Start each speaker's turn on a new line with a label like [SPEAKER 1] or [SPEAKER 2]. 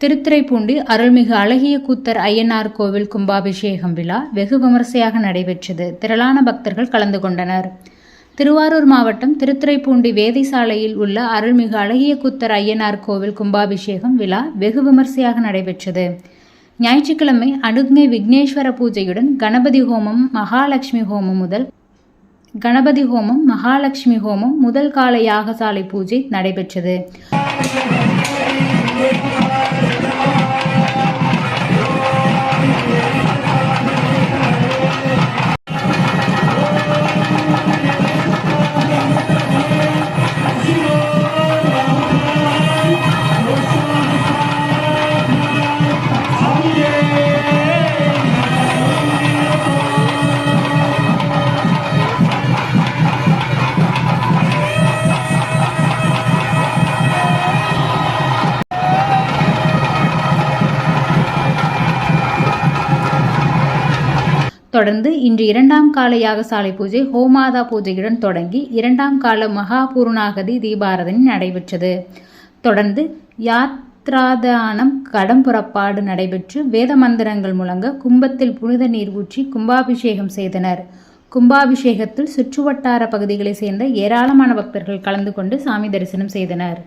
[SPEAKER 1] திருத்துறைப்பூண்டி அருள்மிகு அழகிய கூத்தர் ஐயனார் கோவில் கும்பாபிஷேகம் விழா வெகு விமரிசையாக நடைபெற்றது. திரளான பக்தர்கள் கலந்து கொண்டனர். திருவாரூர் மாவட்டம் திருத்துறைப்பூண்டி வேதிசாலையில் உள்ள அருள்மிகு அழகிய கூத்தர் ஐயனார் கோவில் கும்பாபிஷேகம் விழா வெகு விமரிசையாக நடைபெற்றது. ஞாயிற்றுக்கிழமை அனுக்ஞை விக்னேஸ்வர பூஜையுடன் கணபதி ஹோமம் மகாலட்சுமி ஹோமம் முதல் கணபதி ஹோமம் மகாலட்சுமி ஹோமம் முதல் கால யாகசாலை பூஜை நடைபெற்றது. தொடர்ந்து இன்று இரண்டாம் கால யாகசாலை பூஜை ஹோமாதா பூஜையுடன் தொடங்கி இரண்டாம் கால மகா பூர்ணாகதி தீபாரதனை நடைபெற்றது. தொடர்ந்து யாத்ராதானம் கடம் புறப்பாடு நடைபெற்று வேத மந்திரங்கள் முழங்க கும்பத்தில் புனித நீர் ஊற்றி கும்பாபிஷேகம் செய்தனர். கும்பாபிஷேகத்தில் சுற்றுவட்டார பகுதிகளைச் சேர்ந்த ஏராளமான பக்தர்கள் கலந்து கொண்டு சாமி தரிசனம் செய்தனர்.